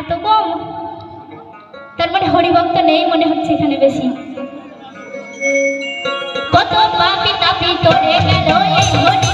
এত কম তার মানে হরিভক্ত নেই মনে হচ্ছে এখানে বেশি। কত পাপি তাপি তোরে গেল এই হরি